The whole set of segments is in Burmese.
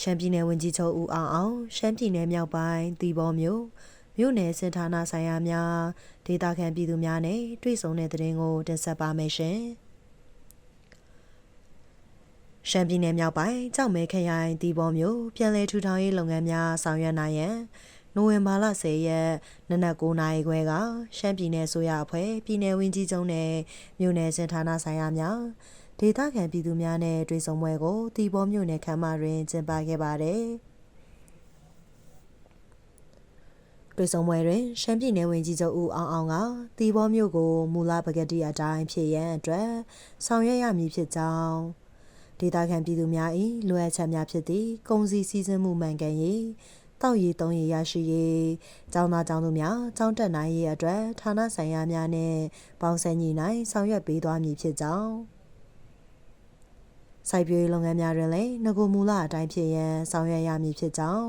ရှမ်းပြည်နယ်ဝန်ကြီးချုပ်ဦးအောင်အောင်ရှမ်းပြည်နယ်မြောက်ပိုင်းတီဘောမြို့မြို့နယ်စင်ဌာနဆိုင်ရာများဒေသခံပြည်သူများနဲ့တွေ့ဆုံတဲ့တဲ့ရင်ကိုတင်ဆက်ပါမယ်ရှင်ရှမ်းပြည်နယ်မြောက်ပိုင်းကြောက်မဲခရိုင်တီဘောမြို့ပြည်လဲထူထောင်ရေးလုပ်ငန်းများဆောင်ရွက်နိုင်ရန်နိုဝင်ဘာလ10ရက်နနက်9နာရီခွဲကရှမ်းပြည်နယ်ဆိုရအဖွဲ့ပြည်နယ်ဝန်ကြီးချုပ်နဲ့မြို့နယ်စင်ဌာနဆိုင်ရာများ ဒေသခံပြည်သူများနဲ့တွေ့ဆုံပွဲကိုတီဘောမြို့နယ်ခမ်းမတွင်ကျင်းပခဲ့ပါတယ်။တွေ့ဆုံပွဲတွင်ရှမ်းပြည်နယ်ဝန်ကြီးချုပ်ဦးအောင်အောင်ကတီဘောမြို့ကိုမူလပကတိအတိုင်းဖြစ်ရန်အတွက်ဆောင်ရွက်ရမည်ဖြစ်ကြောင်းဒေသခံပြည်သူများ၏လိုအပ်ချက်များဖြစ်သည့်ကုန်စည်စည်းစိမ်မှုမှန်ကန်ရေးတောက်ရည်သုံးရည်ရရှိရေးကျောင်းသားကျောင်းသူများကျောင်းတက်နိုင်ရေးအတွက်ဌာနဆိုင်ရာများနှင့်ပေါင်းစပ်ညီနိုင်ဆောင်ရွက်ပေးသွားမည်ဖြစ်ကြောင်း စိုက်ပျိုးရေးလုပ်ငန်းများတွင်လည်းငကိုမူလအတိုင်းဖြစ်ရန်ဆောင်ရွက်ရမည်ဖြစ်ကြောင်း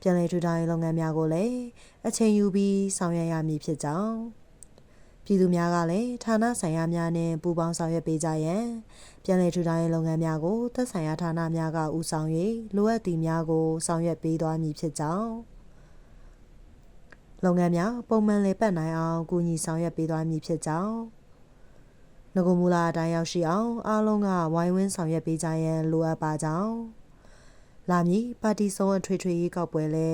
ပြည်내ထူထောင်ရေးလုပ်ငန်းများကိုလည်းအချိန်ယူပြီးဆောင်ရွက်ရမည်ဖြစ်ကြောင်းပြည်သူများကလည်းဌာနဆိုင်ရာများနှင့်ပူးပေါင်းဆောင်ရွက်ပေးကြရန်ပြည်내ထူထောင်ရေးလုပ်ငန်းများကိုသက်ဆိုင်ရာဌာနများကဦးဆောင်၍လိုအပ်သည့်များကိုဆောင်ရွက်ပေးသွားမည်ဖြစ်ကြောင်းလုပ်ငန်းများပုံမှန်လည်ပတ်နိုင်အောင်ကူညီဆောင်ရွက်ပေးသွားမည်ဖြစ်ကြောင်း ငကိုမူလာအတိုင်းရောက်ရှိအောင်အားလုံးကဝိုင်းဝန်းဆောင်ရွက်ပေးကြရန်လိုအပ်ပါကြောင်းလာမည်ပါတီဆုံးအထွေထွေရေးကောက်ပွဲလဲ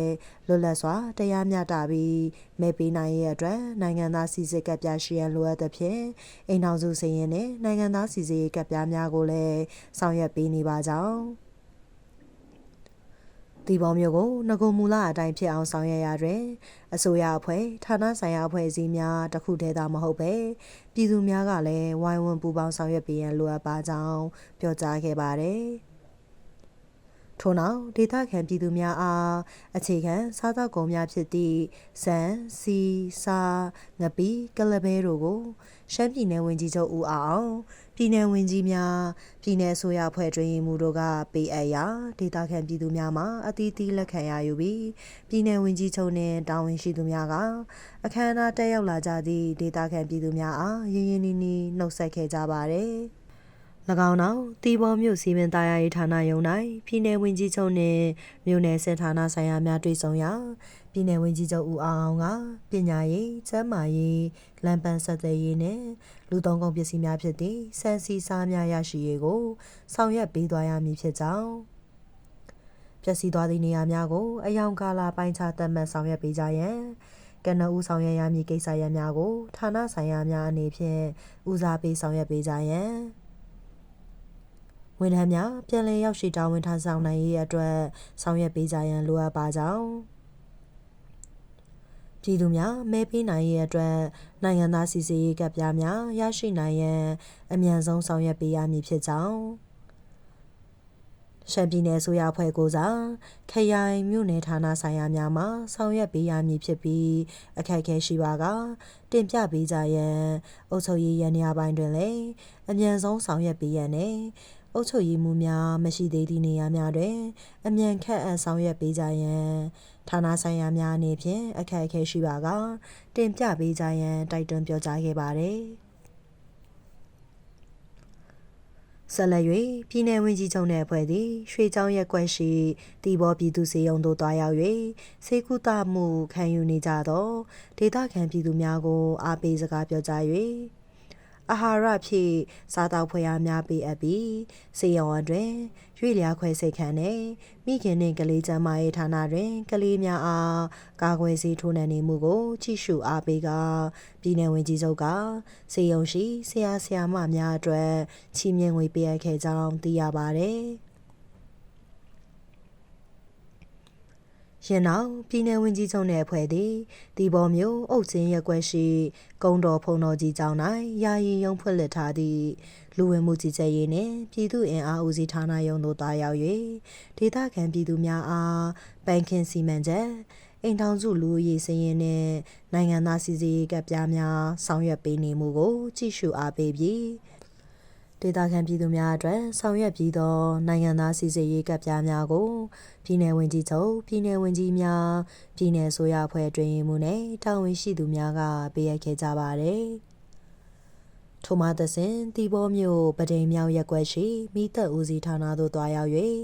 လွတ်လပ်စွာတရားမျှတပြီးမဲပေးနိုင်ရဲ့အတွက်နိုင်ငံသားစီစစ်ကပ်ပြရှိရန်လိုအပ်သဖြင့်အိမ်ထောင်စုစည်ရင်နဲ့နိုင်ငံသားစီစစ်ရေးကပ်ပြများကိုလည်းဆောင်ရွက်ပေးနေပါကြောင်း ဒီပေါမျိုးကိုငကုမူလအတိုင်းဖြစ်အောင်ဆောင်ရွက်ရတွင်အစိုးရအဖွဲ့ဌာနဆိုင်ရာအဖွဲ့အစည်းများတခုတည်းသာမဟုတ်ပဲပြည်သူများကလည်းဝိုင်းဝန်းပူးပေါင်းဆောင်ရွက်ပေးရန်လိုအပ်ပါကြောင်းပြောကြားခဲ့ပါတယ်။ ထို့နောက်ဒေသခံပြည်သူများအားအခြေခံစားသောက်ကုန်များဖြစ်သည့်ဆန်၊ဆီ၊ဆာ၊ငပီ၊ကလပဲတို့ကိုရှမ်းပြည်နယ်ဝန်ကြီးချုပ်ဦးအောင်ပြည်နယ်ဝန်ကြီးများပြည်နယ်ဆိုရဖွဲ့တွင်မှုတို့ကပေးအပ်ရာဒေသခံပြည်သူများမှအသီးသီးလက်ခံရယူပြီးပြည်နယ်ဝန်ကြီးချုပ်နှင့်တာဝန်ရှိသူများကအခမ်းအနားတက်ရောက်လာကြသည့်ဒေသခံပြည်သူများအားရင်းရင်းနှီးနှီးနှုတ်ဆက်ခဲ့ကြပါသည်။ င်းနောက်တီဘောမြို့စီမင်းသားရေးဌာနယုံ၌ပြည်내ဝန်ကြီးချုပ်နှင့်မြို့နယ်စစ်ဌာနဆိုင်ရာများတွေ့ဆုံရာပြည်내ဝန်ကြီးချုပ်ဦးအောင်အောင်ကပညာရေး၊ကျန်းမာရေး၊လမ်းပန်းဆက်သွယ်ရေးနဲ့လူသုံးကုန်ပစ္စည်းများဖြစ်သည့်စံစီစားများရရှိရေးကိုဆောင်ရွက်ပေးသွားရမည်ဖြစ်ကြောင်းပျက်စီးသွားသည့်နေရာများကိုအယောင်ကာလပိုင်းခြားသတ်မှတ်ဆောင်ရွက်ပေးကြရန်ကနဦးဆောင်ရွက်ရမည်ကိစ္စရပ်များကိုဌာနဆိုင်ရာများအနေဖြင့်ဦးစားပေးဆောင်ရွက်ပေးကြရန် ဝန်ထမ်းများပြန်လည်ရောက်ရှိတာဝန်ထမ်းဆောင်နိုင်ရေးအတွက်ဆောင်ရွက်ပေးကြရန်လိုအပ်ပါကြောင်းပြည်သူများမဲပေးနိုင်ရေးအတွက်နိုင်ငံသားစီစီရေးကပ်ပြားများရရှိနိုင်ရန်အမြန်ဆုံးဆောင်ရွက်ပေးရမည်ဖြစ်ကြောင်းရှမ်းပြည်နယ်ဆိုရဖွဲ့ကိုစားခရိုင်မြို့နယ်ဌာနဆိုင်ရာများမှဆောင်ရွက်ပေးရမည်ဖြစ်ပြီးအခက်အခဲရှိပါကတင်ပြပေးကြရန်အုပ်ချုပ်ရေးရန်ရာပိုင်းတွင်လည်းအမြန်ဆုံးဆောင်ရွက်ပေးရန်နဲ့ အုပ်ချုပ်ရေးမှုများမရှိသေးသည့်နေရာများတွင်အမြန်ခန့်အပ်ဆောင်ရွက်ပေးကြရန်ဌာနဆိုင်ရာများအနေဖြင့်အခက်အခဲရှိပါကတင်ပြပေးကြရန်တိုက်တွန်းပြောကြားခဲ့ပါတယ်။ဆက်လက်၍ပြည်내ဝန်ကြီးချုပ်နှင့်အဖွဲ့သည်ရွှေချောင်းရက်ကွက်ရှိတီဘောပြည်သူစေယုံသို့တွားရောက်၍စေကုသမှုခံယူနေကြသောဒေသခံပြည်သူများကိုအားပေးစကားပြောကြား၍ အာဟာရဖြင့်စားတောက်ဖွယ်အားများပေးအပ်ပြီးစေယုံအတွင်ရွေလျားခွဲစိတ်ခံနှင့်မိခင်နှင့်ကလေးကျန်းမာရေးဌာနတွင်ကလေးများအားကာကွယ်ဆေးထိုးနှံနေမှုကိုကြည့်ရှုအားပေးကပြည်내ဝန်ကြီးချုပ်ကစေယုံရှိဆရာဆရာမများအတွက်ချီးမြှင့်ငွေပေးအပ်ခဲ့ကြောင်းသိရပါသည်။ ရင်းနောက်ပြည်내ဝန်ကြီးချုပ်နှင့်အဖွဲ့သည်ဒီဘော်မျိုးအုတ်ချင်းရက်ွက်ရှိကုန်းတော်ဖုံတော်ကြီးကျောင်း၌ယာယီရုံးဖွင့်လှစ်ထားသည့်လူဝင်မှုကြီးကြပ်ရေးနှင့်ပြည်သူ့အင်အားဦးစီးဌာနရုံးသို့တာရောက်၍ဒေသခံပြည်သူများအားပန်းခင်းစီမံချက်အိမ်ထောင်စုလူဦးရေစည်ရင်နှင့်နိုင်ငံသားစီစီရေးကပ်ပြားများဆောင်ရွက်ပေးနေမှုကိုကြည့်ရှုအားပေးပြီး ဒေသခံပြည်သူများအတွက်ဆောင်ရွက်ပြီးသောနိုင်ငံသားစီစစ်ရေးကပ်ပြားများကိုပြည်내ဝန်ကြီးချုပ်ပြည်내ဝန်ကြီးများပြည်내ဆိုရအဖွဲ့တွင်မှုနှင့်တာဝန်ရှိသူများကပေးအပ်ခဲ့ကြပါသည်။ ထိုမှသစဉ်တီဘောမျိုးပဒိန်မြောင်ရက်ွက်ရှိမိသက်ဦးစီးဌာနသို့တွားရောက်၍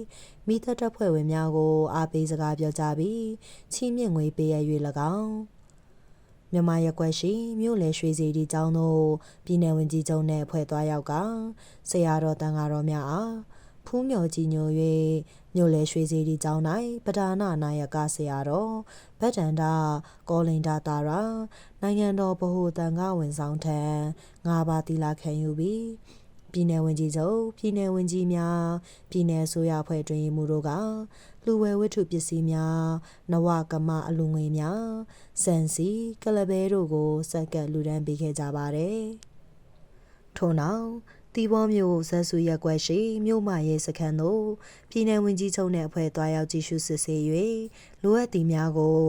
မိသက်တပ်ဖွဲ့ဝင်များကိုအားပေးစကားပြောကြားပြီးချီးမြှင့်ငွေပေးရ၍၎င်း မြန်မာရက်ွက်ရှိမြို့လေရွှေစီတီကျောင်းသို့ပြည်내ဝင်ကြီးချုပ်နှင့်အဖွဲ့သွားရောက်ကဆရာတော်တန်ဃာတော်များအားဖူးမြော်ကြည်ညို၍မြို့လေရွှေစီတီကျောင်း၌ပဓာနာနာယကဆရာတော်ဗတ်တန္တာကောလိန်တာတာရာနိုင်ငံတော်ဗဟိုတန်ခါဝင်ဆောင်ထံငါးပါးတီလာခံယူပြီး ပြည်내ဝင်ကြီးချုပ်ပြည်내ဝင်ကြီးများပြည်내ဆိုရဖွဲ့တွင်မှုတို့ကလူဝဲဝတ္ထုပစ္စည်းများနဝကမအလူငွေများစံစီကလဘဲတို့ကိုစက်ကပ်လူဒန်းပေးခဲ့ကြပါတယ်ထို့နောက်တီဘောမျိုးဇက်ဆူရက်ွက်ရှိမြို့မရဲစခန်းသို့ပြည်내ဝင်ကြီးချုပ်နှင့်အဖွဲ့တွားရောက်ကြည့်ရှုစစ်ဆေး၍လိုအပ်သည်များကို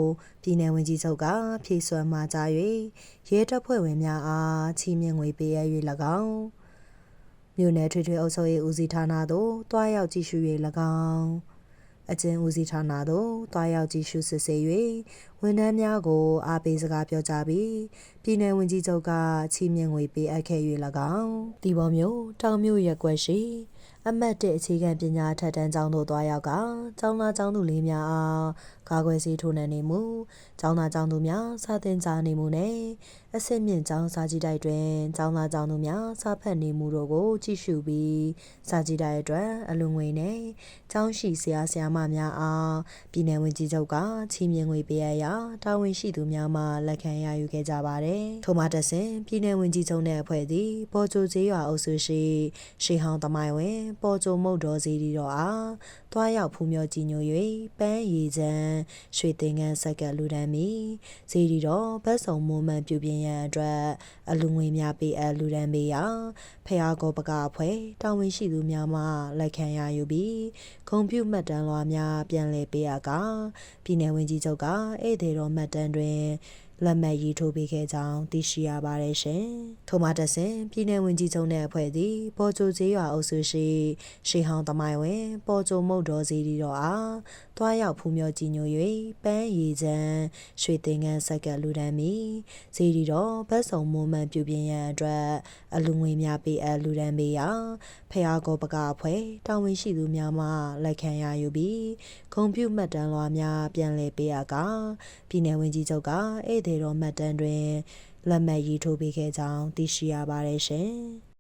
ပြည်내ဝင်ကြီးချုပ်ကဖြည့်စွမ်းမှာကြား၍ရဲတပ်ဖွဲ့ဝင်များအားချီးမြှင့်ငွေပေးရ၍၎င်း မြို့နယ်ထွေထွေအုပ်ချုပ်ရေးဦးစီးဌာနသို့တွားရောက်ကြည့်ရှု၍၎င်းအကျဉ်းဦးစီးဌာနသို့တွားရောက်ကြည့်ရှုစစ်ဆေး၍ဝန်ထမ်းများကိုအားပေးစကားပြောကြားပြီးပြည်내ဝန်ကြီးချုပ်ကချီးမြှင့်ငွေပေးအပ်ခဲ့၍၎င်းတီဘောမျိုးတောင်မျိုးရက်ွက်ရှိ အမတ်တစ်အခြေခံပညာထက်တန်းကျောင်းသို့တွားရောက်ကကျောင်းသားကျောင်းသူလေးများအားကာကွယ်ဆေးထိုးနှံနေမှုကျောင်းသားကျောင်းသူများစာသင်ကြားနေမှုနဲ့အဆင့်မြင့်ကျောင်းစာကြည့်တိုက်တွင်ကျောင်းသားကျောင်းသူများစာဖတ်နေမှုတို့ကိုကြည့်ရှုပြီးစာကြည့်တိုက်အတွက်အလူငွေနဲ့ကျောင်းရှိဆရာဆရာမများအားပြည်내ဝန်ကြီးချုပ်ကချီးမြှင့်ငွေပေးအပ်ရာတာဝန်ရှိသူများမှလက်ခံရယူခဲ့ကြပါတယ်ထို့မှတဆင်ပြည်내ဝန်ကြီးချုပ်နှင့်အဖွဲ့သည်ပေါ်ချိုကျေးရွာအုပ်စုရှိရှေးဟောင်းသမိုင်းဝင်ပေါ်ချိုမုတ်တော်စီတီတော်အားတွားရောက်ဖူးမြော်ကြည်ညို၍ပန်းရည်ချမ်းရွှေသင်္ကန်းဆက်ကလူဒန်းမီစီတီတော်ဗတ်စုံမွမ်းမံပြုပြင်ရန်အတွက်အလူငွေများပေးအပ်လူဒန်းပေးရာဖျားကောပကအဖွဲ့တာဝန်ရှိသူများမှလက်ခံရယူပြီးဂုံပြုမှတ်တမ်းလွှာများပြန်လည်ပေးအပ်ကပြည်내ဝန်ကြီးချုပ်ကဧည့်သည်တော်မှတ်တမ်းတွင် လက်မှတ်ရေးထိုးပေးခဲ့ကြောင်းသိရှိရပါတယ်ရှင်။ထို့မှတဆင်ပြည်내ဝန်ကြီးချုပ်နှင့်အဖွဲ့သည်ပေါ်ချိုကျေးရွာအုပ်စုရှိရှေးဟောင်းသမိုင်းဝင်ပေါ်ချိုမုတ်တော်စီတီတော်အားတွားရောက်ဖူးမြော်ကြည်ညို၍ပန်းရည်ချမ်းရွှေသင်္ကန်းဆက်ကလူဒန်းမီစီတီတော်ဗတ်စုံမွမ်းမံပြုပြင်ရန်အတွက်အလူငွေများပေးအပ်လူဒန်းပေးရာဖျားကောပကအဖွဲ့တာဝန်ရှိသူများမှလက်ခံရယူပြီးဂုံပြုမှတ်တမ်းလွှာများပြန်လည်ပေးအပ်ကပြည်내ဝန်ကြီးချုပ်ကဧည့်သည်တော်မှတ်တမ်းတွင်လက်မှတ်ရေးထိုးပေးခဲ့ကြောင်းသိရှိရပါတယ်ရှင်။